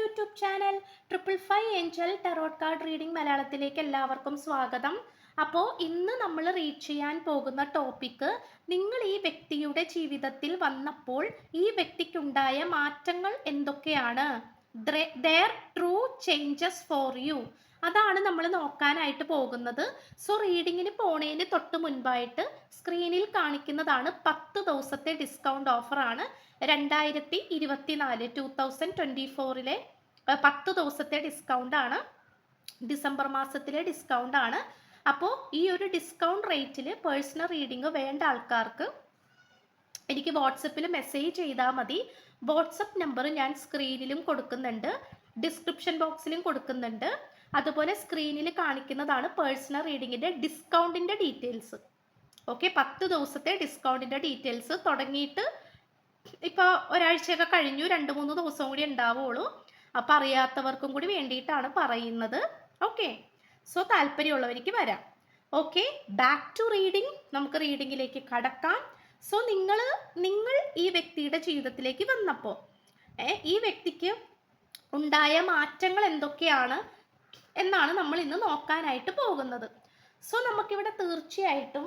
YouTube channel triple five angel tarot card reading മലയാളത്തിലേക്ക് എല്ലാവർക്കും സ്വാഗതം. അപ്പോൾ ഇന്ന് നമ്മൾ റീഡ് ചെയ്യാൻ പോകുന്ന ടോപ്പിക്ക് നിങ്ങൾ ഈ വ്യക്തിയുടെ ജീവിതത്തിൽ വന്നപ്പോൾ ഈ വ്യക്തിക്കുണ്ടായ മാറ്റങ്ങൾ എന്തൊക്കെയാണ്? Their true changes for you അതാണ് നമ്മൾ നോക്കാനായിട്ട് പോകുന്നത്. സോ റീഡിങ്ങിന് പോണേന് തൊട്ട് മുൻപായിട്ട് സ്ക്രീനിൽ കാണിക്കുന്നതാണ് പത്ത് ദിവസത്തെ ഡിസ്കൗണ്ട് ഓഫറാണ് രണ്ടായിരത്തി ഇരുപത്തിനാല് ടു തൗസൻഡ് ട്വന്റി ഫോറിലെ പത്ത് ദിവസത്തെ ഡിസ്കൗണ്ട് ആണ്. ഡിസംബർ മാസത്തിലെ ഡിസ്കൗണ്ട് ആണ്. അപ്പോൾ ഈ ഒരു ഡിസ്കൗണ്ട് റേറ്റിൽ പേഴ്സണൽ റീഡിംഗ് വേണ്ട ആൾക്കാർക്ക് എനിക്ക് വാട്സപ്പിൽ മെസ്സേജ് ചെയ്താൽ മതി. വാട്സപ്പ് നമ്പർ ഞാൻ സ്ക്രീനിലും കൊടുക്കുന്നുണ്ട്. ഡിസ്ക്രിപ്ഷൻ ബോക്സിലും കൊടുക്കുന്നുണ്ട്. അതുപോലെ സ്ക്രീനിൽ കാണിക്കുന്നതാണ് പേഴ്സണൽ റീഡിങ്ങിന്റെ ഡിസ്കൗണ്ടിന്റെ ഡീറ്റെയിൽസ് ഓക്കെ പത്ത് ദിവസത്തെ ഡിസ്കൗണ്ടിന്റെ ഡീറ്റെയിൽസ് തുടങ്ങിയിട്ട് ഇപ്പോൾ ഒരാഴ്ചയൊക്കെ കഴിഞ്ഞു രണ്ട് മൂന്ന് ദിവസം കൂടി ഉണ്ടാവുള്ളൂ. അപ്പം അറിയാത്തവർക്കും കൂടി വേണ്ടിയിട്ടാണ് പറയുന്നത്. ഓക്കെ സോ താല്പര്യമുള്ളവർക്ക് വരാം. ഓക്കെ ബാക്ക് ടു റീഡിംഗ് നമുക്ക് റീഡിങ്ങിലേക്ക് കടക്കാം. സോ നിങ്ങൾ നിങ്ങൾ ഈ വ്യക്തിയുടെ ജീവിതത്തിലേക്ക് വന്നപ്പോൾ ഈ വ്യക്തിക്ക് ഉണ്ടായ മാറ്റങ്ങൾ എന്തൊക്കെയാണ്? എന്നാണ് നമ്മൾ ഇന്ന് നോക്കാനായിട്ട് പോകുന്നത്. സോ നമുക്കിവിടെ തീർച്ചയായിട്ടും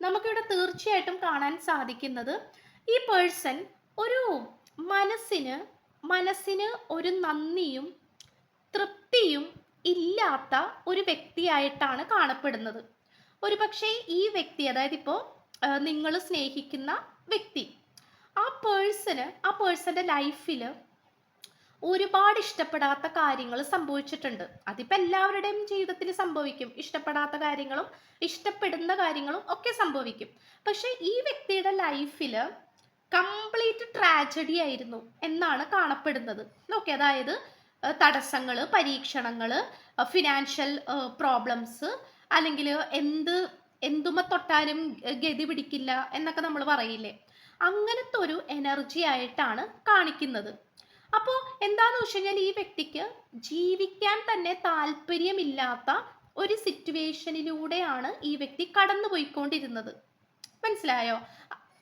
നമുക്കിവിടെ തീർച്ചയായിട്ടും കാണാൻ സാധിക്കുന്നത് ഈ പേഴ്സൺ ഒരു മനസ്സിന് മനസ്സിന് ഒരു നന്ദിയും തൃപ്തിയും ഇല്ലാത്ത ഒരു വ്യക്തിയായിട്ടാണ് കാണപ്പെടുന്നത്. ഒരു പക്ഷേ ഈ വ്യക്തി അതായത് ഇപ്പോൾ നിങ്ങൾ സ്നേഹിക്കുന്ന വ്യക്തി ആ പേഴ്സണ് ആ പേഴ്സന്റെ ലൈഫിൽ ഒരുപാട് ഇഷ്ടപ്പെടാത്ത കാര്യങ്ങൾ സംഭവിച്ചിട്ടുണ്ട്. അതിപ്പോൾ എല്ലാവരുടെയും ജീവിതത്തിൽ സംഭവിക്കും. ഇഷ്ടപ്പെടാത്ത കാര്യങ്ങളും ഇഷ്ടപ്പെടുന്ന കാര്യങ്ങളും ഒക്കെ സംഭവിക്കും. പക്ഷെ ഈ വ്യക്തിയുടെ ലൈഫിൽ കംപ്ലീറ്റ് ട്രാജഡി ആയിരുന്നു എന്നാണ് കാണപ്പെടുന്നത്. ഓക്കെ അതായത് തടസ്സങ്ങൾ പരീക്ഷണങ്ങൾ ഫിനാൻഷ്യൽ പ്രോബ്ലംസ് അല്ലെങ്കിൽ എന്ത് എന്തുമ തൊട്ടാലും ഗതി പിടിക്കില്ല എന്നൊക്കെ നമ്മൾ പറയില്ലേ? അങ്ങനത്തെ ഒരു എനർജി ആയിട്ടാണ് കാണിക്കുന്നത്. അപ്പോൾ എന്താന്ന് വെച്ച് കഴിഞ്ഞാൽ ഈ വ്യക്തിക്ക് ജീവിക്കാൻ തന്നെ താല്പര്യമില്ലാത്ത ഒരു സിറ്റുവേഷനിലൂടെയാണ് ഈ വ്യക്തി കടന്നു പോയിക്കൊണ്ടിരുന്നത്. മനസ്സിലായോ?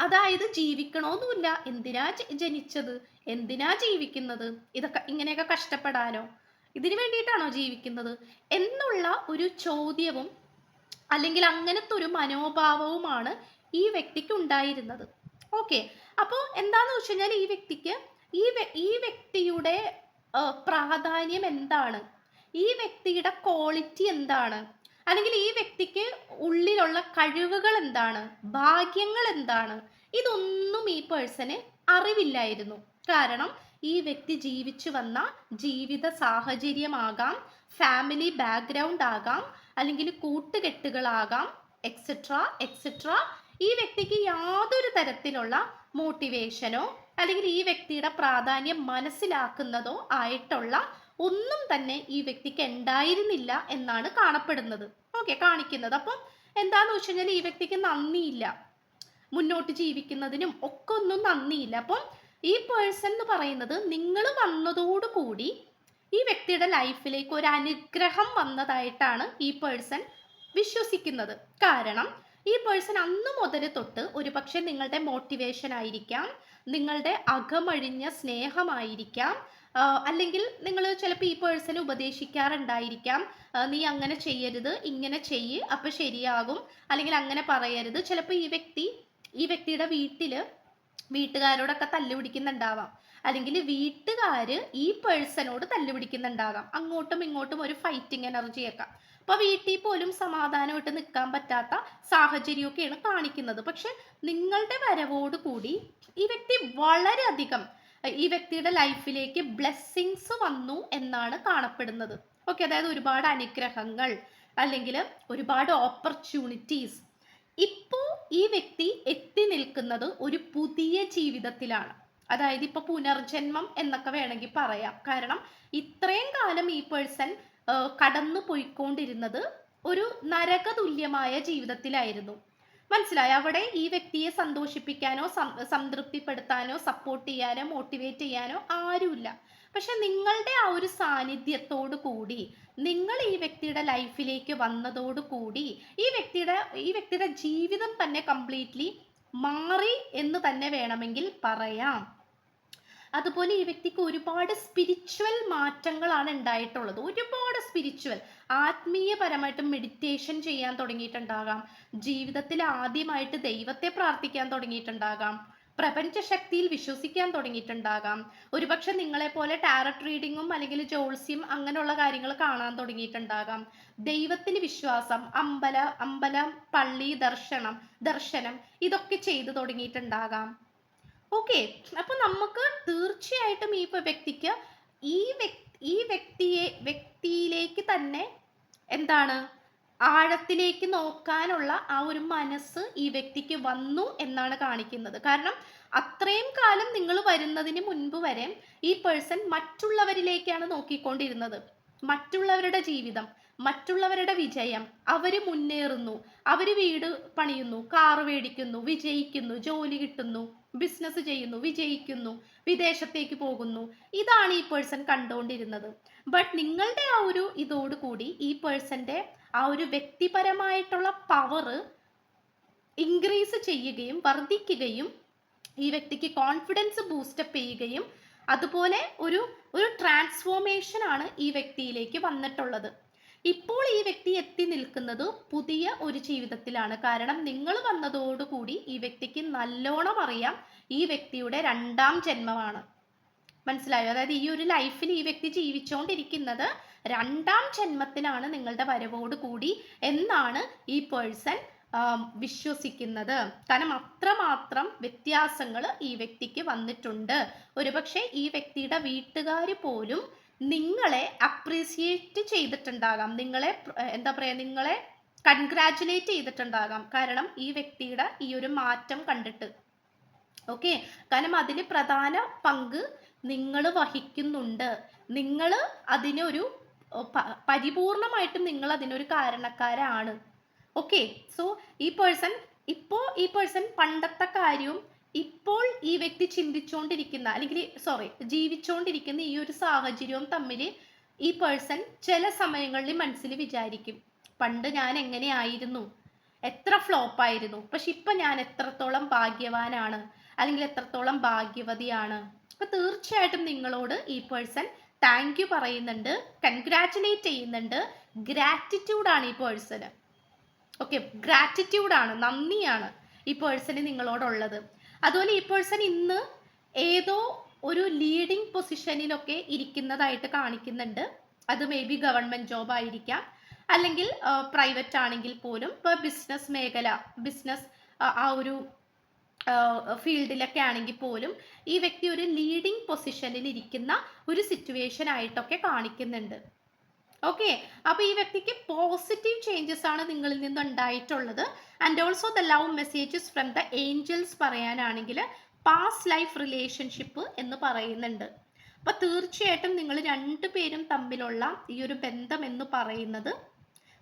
അതായത് ജീവിക്കണമെന്നുമില്ല എന്തിനാ ജനിച്ചത്? എന്തിനാ ജീവിക്കുന്നത്? ഇതൊക്കെ ഇങ്ങനെയൊക്കെ കഷ്ടപ്പെടാനോ? ഇതിനു വേണ്ടിയിട്ടാണോ ജീവിക്കുന്നത്? എന്നുള്ള ഒരു ചോദ്യവും അല്ലെങ്കിൽ അങ്ങനത്തെ ഒരു മനോഭാവവുമാണ് ഈ വ്യക്തിക്ക് ഉണ്ടായിരുന്നത്. ഓക്കെ. അപ്പോൾ എന്താന്ന് വെച്ച് കഴിഞ്ഞാൽ ഈ വ്യക്തിക്ക് ഈ ഈ വ്യക്തിയുടെ പ്രാധാന്യം എന്താണ്? ഈ വ്യക്തിയുടെ ക്വാളിറ്റി എന്താണ്? അല്ലെങ്കിൽ ഈ വ്യക്തിക്ക് ഉള്ളിലുള്ള കഴിവുകൾ എന്താണ്? ഭാഗ്യങ്ങൾ എന്താണ്? ഇതൊന്നും ഈ പേഴ്സന് അറിവില്ലായിരുന്നു. കാരണം ഈ വ്യക്തി ജീവിച്ചു വന്ന ജീവിത സാഹചര്യമാകാം ഫാമിലി ബാക്ക്ഗ്രൗണ്ട് ആകാം അല്ലെങ്കിൽ കൂട്ടുകെട്ടുകളാകാം എക്സെട്ര എക്സെട്ര ഈ വ്യക്തിക്ക് യാതൊരു തരത്തിലുള്ള മോട്ടിവേഷനോ അല്ലെങ്കിൽ ഈ വ്യക്തിയുടെ പ്രാധാന്യം മനസ്സിലാക്കുന്നതോ ആയിട്ടുള്ള ഒന്നും തന്നെ ഈ വ്യക്തിക്ക് ഉണ്ടായിരുന്നില്ല എന്നാണ് കാണപ്പെടുന്നത്. ഓക്കെ കാണിക്കുന്നത്. അപ്പം എന്താന്ന് വെച്ച് കഴിഞ്ഞാൽ ഈ വ്യക്തിക്ക് നന്ദിയില്ല. മുന്നോട്ട് ജീവിക്കുന്നതിനും ഒക്കെ ഒന്നും നന്ദിയില്ല. അപ്പം ഈ പേഴ്സൺ എന്ന് പറയുന്നത് നിങ്ങൾ വന്നതോടുകൂടി ഈ വ്യക്തിയുടെ ലൈഫിലേക്ക് ഒരു അനുഗ്രഹം വന്നതായിട്ടാണ് ഈ പേഴ്സൺ വിശ്വസിക്കുന്നത്. കാരണം ഈ പേഴ്സൺ അന്ന് മുതൽ തൊട്ട് ഒരുപക്ഷെ നിങ്ങളുടെ മോട്ടിവേഷൻ ആയിരിക്കാം നിങ്ങളുടെ അകമഴിഞ്ഞ സ്നേഹമായിരിക്കാം അല്ലെങ്കിൽ നിങ്ങൾ ചിലപ്പോൾ ഈ പേഴ്സണെ ഉപദേശിക്കാറുണ്ടായിരിക്കാം നീ അങ്ങനെ ചെയ്യരുത് ഇങ്ങനെ ചെയ്യ് അപ്പം ശരിയാകും അല്ലെങ്കിൽ അങ്ങനെ പറയരുത്. ചിലപ്പോൾ ഈ വ്യക്തി ഈ വ്യക്തിയുടെ വീട്ടിൽ വീട്ടുകാരോടൊക്കെ തല്ലുപിടിക്കുന്നുണ്ടാവാം അല്ലെങ്കിൽ വീട്ടുകാർ ഈ പേഴ്സണോട് തല്ലുപിടിക്കുന്നുണ്ടാകാം. അങ്ങോട്ടും ഇങ്ങോട്ടും ഒരു ഫൈറ്റിംഗ് എനർജിയൊക്കെ അപ്പോൾ വീട്ടിൽ പോലും സമാധാനമായിട്ട് നിൽക്കാൻ പറ്റാത്ത സാഹചര്യമൊക്കെയാണ് കാണിക്കുന്നത്. പക്ഷെ നിങ്ങളുടെ വരവോട് കൂടി ഈ വ്യക്തി വളരെയധികം ഈ വ്യക്തിയുടെ ലൈഫിലേക്ക് ബ്ലെസ്സിങ്സ് വന്നു എന്നാണ് കാണപ്പെടുന്നത്. ഓക്കെ അതായത് ഒരുപാട് അനുഗ്രഹങ്ങൾ അല്ലെങ്കിൽ ഒരുപാട് ഓപ്പർച്യൂണിറ്റീസ് ഇപ്പോൾ ഈ വ്യക്തി എത്തി നിൽക്കുന്നത് ഒരു പുതിയ ജീവിതത്തിലാണ്. അതായത് ഇപ്പൊ പുനർജന്മം എന്നൊക്കെ വേണമെങ്കിൽ പറയാം. കാരണം ഇത്രയും കാലം ഈ പേഴ്സൺ കടന്നു പോയിക്കൊണ്ടിരുന്നത് ഒരു നരകതുല്യമായ ജീവിതത്തിലായിരുന്നു. മനസ്സിലായി? അവിടെ ഈ വ്യക്തിയെ സന്തോഷിപ്പിക്കാനോ സംതൃപ്തിപ്പെടുത്താനോ സപ്പോർട്ട് ചെയ്യാനോ മോട്ടിവേറ്റ് ചെയ്യാനോ ആരുമില്ല. പക്ഷെ നിങ്ങളുടെ ആ ഒരു സാന്നിധ്യത്തോടു കൂടി നിങ്ങൾ ഈ വ്യക്തിയുടെ ലൈഫിലേക്ക് വന്നതോടു കൂടി ഈ വ്യക്തിയുടെ ഈ വ്യക്തിയുടെ ജീവിതം തന്നെ കംപ്ലീറ്റ്ലി മാറി എന്ന് തന്നെ വേണമെങ്കിൽ പറയാം. അതുപോലെ ഈ വ്യക്തിക്ക് ഒരുപാട് സ്പിരിച്വൽ മാറ്റങ്ങളാണ് ഉണ്ടായിട്ടുള്ളത്. ഒരുപാട് സ്പിരിച്വൽ ആത്മീയപരമായിട്ട് മെഡിറ്റേഷൻ ചെയ്യാൻ തുടങ്ങിയിട്ടുണ്ടാകാം. ജീവിതത്തിൽ ആദ്യമായിട്ട് ദൈവത്തെ പ്രാർത്ഥിക്കാൻ തുടങ്ങിയിട്ടുണ്ടാകാം. പ്രപഞ്ച ശക്തിയിൽ വിശ്വസിക്കാൻ തുടങ്ങിയിട്ടുണ്ടാകാം. ഒരുപക്ഷെ നിങ്ങളെ പോലെ ടാരറ്റ് റീഡിങ്ങും അല്ലെങ്കിൽ ജോൾസ്യം അങ്ങനെയുള്ള കാര്യങ്ങൾ കാണാൻ തുടങ്ങിയിട്ടുണ്ടാകാം. ദൈവത്തിൽ വിശ്വാസം അമ്പല അമ്പലം പള്ളി ദർശനം ദർശനം ഇതൊക്കെ ചെയ്തു തുടങ്ങിയിട്ടുണ്ടാകാം. ഓക്കെ അപ്പൊ നമുക്ക് തീർച്ചയായിട്ടും ഈ വ്യക്തിക്ക് ഈ ഈ വ്യക്തിയെ വ്യക്തിയിലേക്ക് തന്നെ എന്താണ് ആഴത്തിലേക്ക് നോക്കാനുള്ള ആ ഒരു മനസ്സ് ഈ വ്യക്തിക്ക് വന്നു എന്നാണ് കാണിക്കുന്നത്. കാരണം അത്രയും കാലം നിങ്ങൾ വരുന്നതിന് മുൻപ് വരെ ഈ പേഴ്സൺ മറ്റുള്ളവരിലേക്കാണ് നോക്കിക്കൊണ്ടിരുന്നത്. മറ്റുള്ളവരുടെ ജീവിതം മറ്റുള്ളവരുടെ വിജയം അവർ മുന്നേറുന്നു. അവർ വീട് പണിയുന്നു കാറ് മേടിക്കുന്നു വിജയിക്കുന്നു ജോലി കിട്ടുന്നു. ബിസിനസ് ചെയ്യുന്നു വിജയിക്കുന്നു വിദേശത്തേക്ക് പോകുന്നു. ഇതാണ് ഈ പേഴ്സൺ കണ്ടുകൊണ്ടിരുന്നത്. ബട്ട് നിങ്ങളുടെ ആ ഒരു ഇതോടുകൂടി ഈ പേഴ്സന്റെ ആ ഒരു വ്യക്തിപരമായിട്ടുള്ള പവർ ഇൻക്രീസ് ചെയ്യുകയും വർദ്ധിക്കുകയും ഈ വ്യക്തിക്ക് കോൺഫിഡൻസ് ബൂസ്റ്റപ്പ് ചെയ്യുകയും അതുപോലെ ഒരു ഒരു ട്രാൻസ്ഫോർമേഷൻ ആണ് ഈ വ്യക്തിയിലേക്ക് വന്നിട്ടുള്ളത്. ഇപ്പോൾ ഈ വ്യക്തി എത്തി നിൽക്കുന്നത് പുതിയ ഒരു ജീവിതത്തിലാണ്. കാരണം നിങ്ങൾ വന്നതോടുകൂടി ഈ വ്യക്തിക്ക് നല്ലോണം അറിയാം ഈ വ്യക്തിയുടെ രണ്ടാം ജന്മമാണ്. മനസ്സിലായോ? അതായത് ഈ ഒരു ലൈഫിൽ ഈ വ്യക്തി ജീവിച്ചുകൊണ്ടിരിക്കുന്നത് രണ്ടാം ജന്മത്തിലാണ് നിങ്ങളുടെ വരവോട് കൂടി എന്നാണ് ഈ പേഴ്സൺ വിശ്വസിക്കുന്നത്. കാരണം അത്രമാത്രം വ്യത്യാസങ്ങൾ ഈ വ്യക്തിക്ക് വന്നിട്ടുണ്ട്. ഒരുപക്ഷെ ഈ വ്യക്തിയുടെ വീട്ടുകാർ പോലും നിങ്ങളെ അപ്രീസിയേറ്റ് ചെയ്തിട്ടുണ്ടാകാം. നിങ്ങളെ എന്താ പറയുക നിങ്ങളെ കൺഗ്രാറ്റുലേറ്റ് ചെയ്തിട്ടുണ്ടാകാം. കാരണം ഈ വ്യക്തിയുടെ ഈ ഒരു മാറ്റം കണ്ടിട്ട്. ഓക്കെ കാരണം അതിന് പ്രധാന പങ്ക് നിങ്ങൾ വഹിക്കുന്നുണ്ട്. നിങ്ങൾ അതിനൊരു പരിപൂർണമായിട്ടും നിങ്ങൾ അതിനൊരു കാരണക്കാരാണ്. ഓക്കെ സോ ഈ പേഴ്സൺ ഇപ്പോൾ ഈ പേഴ്സൺ പണ്ടത്തെ കാര്യവും ഇപ്പോൾ ഈ വ്യക്തി ചിന്തിച്ചുകൊണ്ടിരിക്കുന്ന അല്ലെങ്കിൽ സോറി ജീവിച്ചുകൊണ്ടിരിക്കുന്ന ഈ ഒരു സാഹചര്യവും തമ്മിൽ ഈ പേഴ്സൺ ചില സമയങ്ങളിൽ മനസ്സിൽ വിചാരിക്കും പണ്ട് ഞാൻ എങ്ങനെയായിരുന്നു? എത്ര ഫ്ലോപ്പായിരുന്നു പക്ഷെ ഇപ്പൊ ഞാൻ എത്രത്തോളം ഭാഗ്യവാനാണ്? അല്ലെങ്കിൽ എത്രത്തോളം ഭാഗ്യവതിയാണ്? അപ്പൊ തീർച്ചയായിട്ടും നിങ്ങളോട് ഈ പേഴ്സൺ താങ്ക് യു പറയുന്നുണ്ട് കൺഗ്രാറ്റുലേറ്റ് ചെയ്യുന്നുണ്ട്. ഗ്രാറ്റിറ്റ്യൂഡാണ് ഈ പേഴ്സണ് ഓക്കെ ആണ് നന്ദിയാണ് ഈ പേഴ്സണ് നിങ്ങളോടുള്ളത്. അതുപോലെ ഈ പേഴ്സൺ ഇന്ന് ഏതോ ഒരു ലീഡിംഗ് പൊസിഷനിലൊക്കെ ഇരിക്കുന്നതായിട്ട് കാണിക്കുന്നുണ്ട്. അത് മേ ബി ഗവൺമെന്റ് ജോബ് ആയിരിക്കാം. അല്ലെങ്കിൽ പ്രൈവറ്റ് ആണെങ്കിൽ പോലും ഇപ്പോൾ ബിസിനസ് മേഖല ബിസിനസ് ആ ഒരു ഫീൽഡിലൊക്കെ ആണെങ്കിൽ പോലും ഈ വ്യക്തി ഒരു ലീഡിംഗ് പൊസിഷനിൽ ഇരിക്കുന്ന ഒരു സിറ്റുവേഷൻ ആയിട്ടൊക്കെ കാണിക്കുന്നുണ്ട്. ഓക്കെ അപ്പൊ ഈ വ്യക്തിക്ക് പോസിറ്റീവ് ചേഞ്ചസ് ആണ് നിങ്ങളിൽ നിന്ന് ഉണ്ടായിട്ടുള്ളത് and also the love messages from the angels പറയാനാണെങ്കിൽ പാസ്റ്റ് ലൈഫ് റിലേഷൻഷിപ്പ് എന്ന് പറയുന്നുണ്ട്. അപ്പൊ തീർച്ചയായിട്ടും നിങ്ങൾ രണ്ടു പേരും തമ്മിലുള്ള ഈ ഒരു ബന്ധം എന്ന് പറയുന്നത്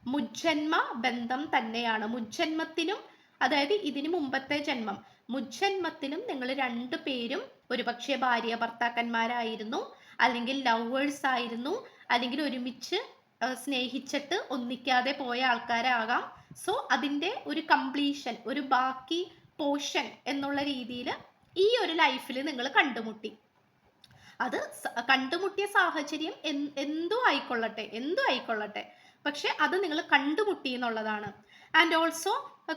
മുജ്ജന്മ ബന്ധം തന്നെയാണ്. മുജ്ജന്മത്തിനും അതായത് ഇതിനു മുമ്പത്തെ ജന്മം മുജ്ജന്മത്തിലും നിങ്ങൾ രണ്ടു പേരും ഒരുപക്ഷെ ഭാര്യ ഭർത്താക്കന്മാരായിരുന്നു അല്ലെങ്കിൽ ലവേഴ്സ് ആയിരുന്നു അല്ലെങ്കിൽ ഒരുമിച്ച് സ്നേഹിച്ചിട്ട് ഒന്നിക്കാതെ പോയ ആൾക്കാരാകാം. സോ അതിന്റെ ഒരു കംപ്ലീഷൻ ഒരു ബാക്കി പോർഷൻ എന്നുള്ള രീതിയിൽ ഈ ഒരു ലൈഫിൽ നിങ്ങൾ കണ്ടുമുട്ടി. അത് കണ്ടുമുട്ടിയ സാഹചര്യം എന്തോ ആയിക്കൊള്ളട്ടെ എന്തോ ആയിക്കൊള്ളട്ടെ. പക്ഷെ അത് നിങ്ങൾ കണ്ടുമുട്ടി എന്നുള്ളതാണ്. ആൻഡ് ഓൾസോ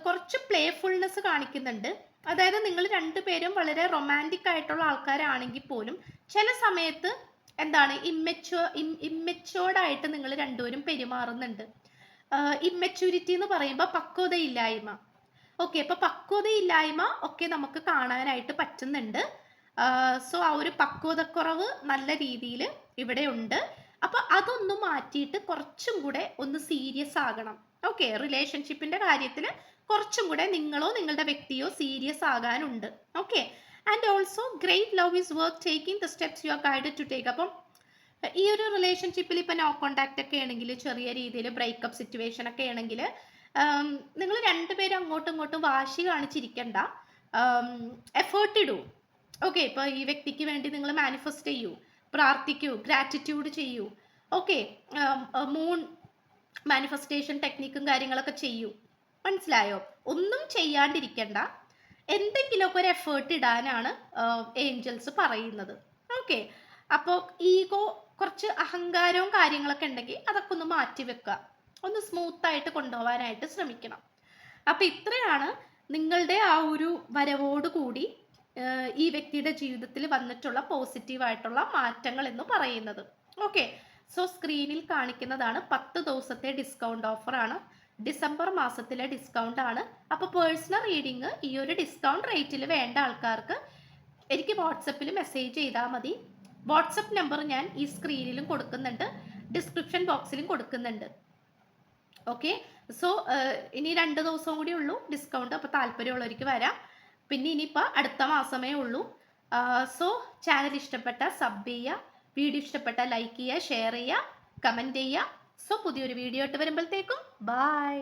കുറച്ച് പ്ലേഫുൾനെസ് കാണിക്കുന്നുണ്ട്. അതായത് നിങ്ങൾ രണ്ടുപേരും വളരെ റൊമാന്റിക് ആയിട്ടുള്ള ആൾക്കാരാണെങ്കിൽ പോലും ചില സമയത്ത് എന്താണ്? ഇമ്മെച്ചോർഡ് ആയിട്ട് നിങ്ങൾ രണ്ടുപേരും പെരുമാറുന്നുണ്ട്. ഇമ്മച്യൂരിറ്റി എന്ന് പറയുമ്പോൾ പക്വതയില്ലായ്മ. ഓക്കെ അപ്പൊ പക്വതയില്ലായ്മ ഒക്കെ നമുക്ക് കാണാനായിട്ട് പറ്റുന്നുണ്ട്. സോ ആ ഒരു പക്വതക്കുറവ് നല്ല രീതിയിൽ ഇവിടെ ഉണ്ട്. അപ്പൊ അതൊന്ന് മാറ്റിയിട്ട് കുറച്ചും കൂടെ ഒന്ന് സീരിയസ് ആകണം. ഓക്കെ റിലേഷൻഷിപ്പിന്റെ കാര്യത്തിൽ കുറച്ചും കൂടെ നിങ്ങളോ നിങ്ങളുടെ വ്യക്തിയോ serious ആകാനുണ്ട്. Okay and also great love is work taking the steps you are guided to take അപ്പം ഈ ഒരു റിലേഷൻഷിപ്പിൽ ഇപ്പം നോ കോണ്ടാക്ട് ഒക്കെ ആണെങ്കിൽ ചെറിയ രീതിയിൽ ബ്രേക്കപ്പ് സിറ്റുവേഷൻ ഒക്കെ ആണെങ്കിൽ നിങ്ങൾ രണ്ടുപേരും അങ്ങോട്ടും ഇങ്ങോട്ടും വാശി കാണിച്ചിരിക്കണ്ട. എഫേർട്ട് ഇടൂ. ഓക്കെ ഇപ്പോൾ ഈ വ്യക്തിക്ക് വേണ്ടി നിങ്ങൾ മാനിഫെസ്റ്റ് ചെയ്യൂ പ്രാർത്ഥിക്കൂ ഗ്രാറ്റിറ്റ്യൂഡ് ചെയ്യൂ. ഓക്കെ മൂൺ മാനിഫെസ്റ്റേഷൻ ടെക്നിക്കും കാര്യങ്ങളൊക്കെ ചെയ്യൂ. മനസ്സിലായോ? ഒന്നും ചെയ്യാണ്ടിരിക്കണ്ട. എന്തെങ്കിലുമൊക്കെ ഒരു എഫേർട്ട് ഇടാനാണ് ഏഞ്ചൽസ് പറയുന്നത്. ഓക്കെ അപ്പോൾ ഈഗോ കുറച്ച് അഹങ്കാരവും കാര്യങ്ങളൊക്കെ ഉണ്ടെങ്കിൽ അതൊക്കെ ഒന്ന് മാറ്റി വെക്കുക. ഒന്ന് സ്മൂത്ത് ആയിട്ട് കൊണ്ടുപോകാനായിട്ട് ശ്രമിക്കണം. അപ്പം ഇത്രയാണ് നിങ്ങളുടെ ആ ഒരു വരവോട് കൂടി ഈ വ്യക്തിയുടെ ജീവിതത്തിൽ വന്നിട്ടുള്ള പോസിറ്റീവായിട്ടുള്ള മാറ്റങ്ങൾ എന്ന് പറയുന്നത്. ഓക്കെ സോ സ്ക്രീനിൽ കാണിക്കുന്നതാണ് പത്ത് ദിവസത്തെ ഡിസ്കൗണ്ട് ഓഫറാണ് ഡിസംബർ മാസത്തിലെ ഡിസ്കൗണ്ട് ആണ്. അപ്പോൾ പേഴ്സണൽ റീഡിങ് ഈ ഒരു ഡിസ്കൗണ്ട് റേറ്റിൽ വേണ്ട ആൾക്കാർക്ക് എനിക്ക് വാട്സപ്പിൽ മെസ്സേജ് ചെയ്താൽ മതി. വാട്സപ്പ് നമ്പർ ഞാൻ ഈ സ്ക്രീനിലും കൊടുക്കുന്നുണ്ട്. ഡിസ്ക്രിപ്ഷൻ ബോക്സിലും കൊടുക്കുന്നുണ്ട്. ഓക്കെ സോ ഇനി രണ്ട് ദിവസം കൂടി ഉള്ളൂ ഡിസ്കൗണ്ട് അപ്പോൾ താല്പര്യമുള്ളവർക്ക് വരാം. പിന്നെ ഇനിയിപ്പോൾ അടുത്ത മാസമേ ഉള്ളൂ. സോ ചാനൽ ഇഷ്ടപ്പെട്ട സബ് ചെയ്യുക. വീഡിയോ ഇഷ്ടപ്പെട്ട ലൈക്ക് ചെയ്യുക ഷെയർ ചെയ്യുക കമന്റ് ചെയ്യുക. സോ പുതിയൊരു വീഡിയോ ഇട്ട് വരുമ്പോഴത്തേക്കും. ബായ്